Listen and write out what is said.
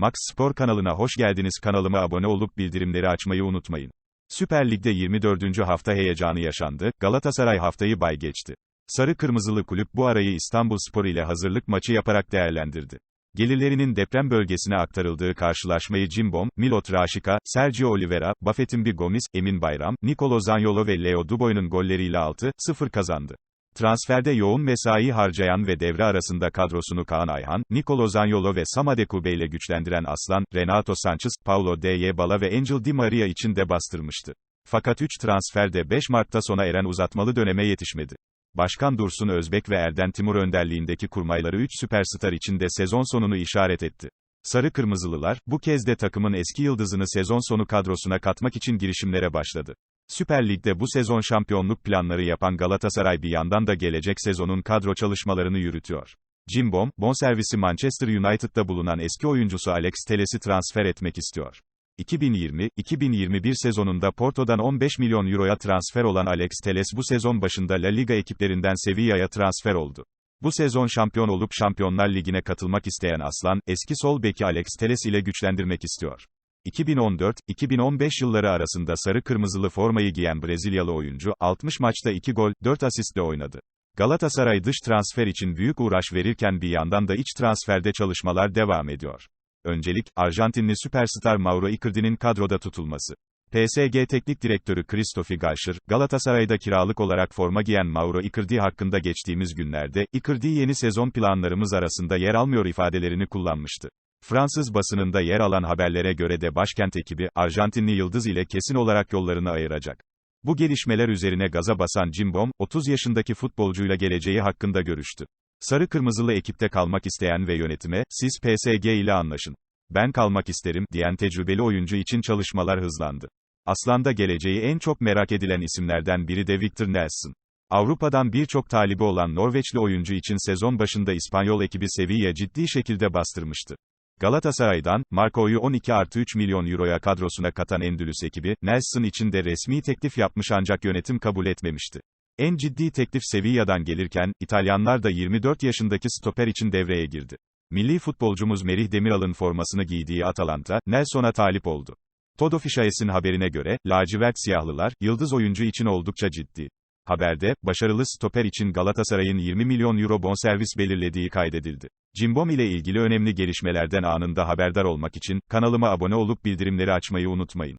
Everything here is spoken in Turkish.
Max Spor kanalına hoş geldiniz. Kanalıma abone olup bildirimleri açmayı unutmayın. Süper Lig'de 24. hafta heyecanı yaşandı. Galatasaray haftayı bay geçti. Sarı Kırmızılı kulüp bu arayı İstanbul Spor ile hazırlık maçı yaparak değerlendirdi. Gelirlerinin deprem bölgesine aktarıldığı karşılaşmayı Cimbom, Milot Raşika, Sergio Oliveira, Buffett'in Gomis, Emin Bayram, Nicolo Zaniolo ve Leo Dubois'un golleriyle 6-0 kazandı. Transferde yoğun mesai harcayan ve devre arasında kadrosunu Kaan Ayhan, Nicolo Zaniolo ve Samade Kube ile güçlendiren Aslan, Renato Sanchez, Paulo Dybala ve Angel Di Maria için de bastırmıştı. Fakat 3 transfer de 5 Mart'ta sona eren uzatmalı döneme yetişmedi. Başkan Dursun Özbek ve Erden Timur önderliğindeki kurmayları 3 süperstar için de sezon sonunu işaret etti. Sarı Kırmızılılar, bu kez de takımın eski yıldızını sezon sonu kadrosuna katmak için girişimlere başladı. Süper Lig'de bu sezon şampiyonluk planları yapan Galatasaray bir yandan da gelecek sezonun kadro çalışmalarını yürütüyor. Cimbom, bonservisi Manchester United'da bulunan eski oyuncusu Alex Teles'i transfer etmek istiyor. 2020-2021 sezonunda Porto'dan 15 milyon euroya transfer olan Alex Teles bu sezon başında La Liga ekiplerinden Sevilla'ya transfer oldu. Bu sezon şampiyon olup Şampiyonlar Ligi'ne katılmak isteyen Aslan, eski sol beki Alex Teles ile güçlendirmek istiyor. 2014-2015 yılları arasında sarı kırmızılı formayı giyen Brezilyalı oyuncu, 60 maçta 2 gol, 4 asistle oynadı. Galatasaray dış transfer için büyük uğraş verirken bir yandan da iç transferde çalışmalar devam ediyor. Öncelik, Arjantinli süperstar Mauro Icardi'nin kadroda tutulması. PSG Teknik Direktörü Christophe Galcher, Galatasaray'da kiralık olarak forma giyen Mauro Icardi hakkında geçtiğimiz günlerde, Icardi yeni sezon planlarımız arasında yer almıyor ifadelerini kullanmıştı. Fransız basınında yer alan haberlere göre de başkent ekibi, Arjantinli Yıldız ile kesin olarak yollarını ayıracak. Bu gelişmeler üzerine gaza basan Cimbom, 30 yaşındaki futbolcuyla geleceği hakkında görüştü. Sarı kırmızılı ekipte kalmak isteyen ve yönetime, siz PSG ile anlaşın. Ben kalmak isterim, diyen tecrübeli oyuncu için çalışmalar hızlandı. Aslan'da geleceği en çok merak edilen isimlerden biri de Victor Nelson. Avrupa'dan birçok talibi olan Norveçli oyuncu için sezon başında İspanyol ekibi Sevilla ciddi şekilde bastırmıştı. Galatasaray'dan, Marco'yu 12 artı 3 milyon euroya kadrosuna katan Endülüs ekibi, Nelson için de resmi teklif yapmış ancak yönetim kabul etmemişti. En ciddi teklif Sevilla'dan gelirken, İtalyanlar da 24 yaşındaki stoper için devreye girdi. Milli futbolcumuz Merih Demiral'ın formasını giydiği Atalanta, Nelson'a talip oldu. Todo Fişayes'in haberine göre, lacivert siyahlılar, yıldız oyuncu için oldukça ciddi. Haberde, başarılı stoper için Galatasaray'ın 20 milyon euro bonservis belirlediği kaydedildi. Cimbom ile ilgili önemli gelişmelerden anında haberdar olmak için, kanalıma abone olup bildirimleri açmayı unutmayın.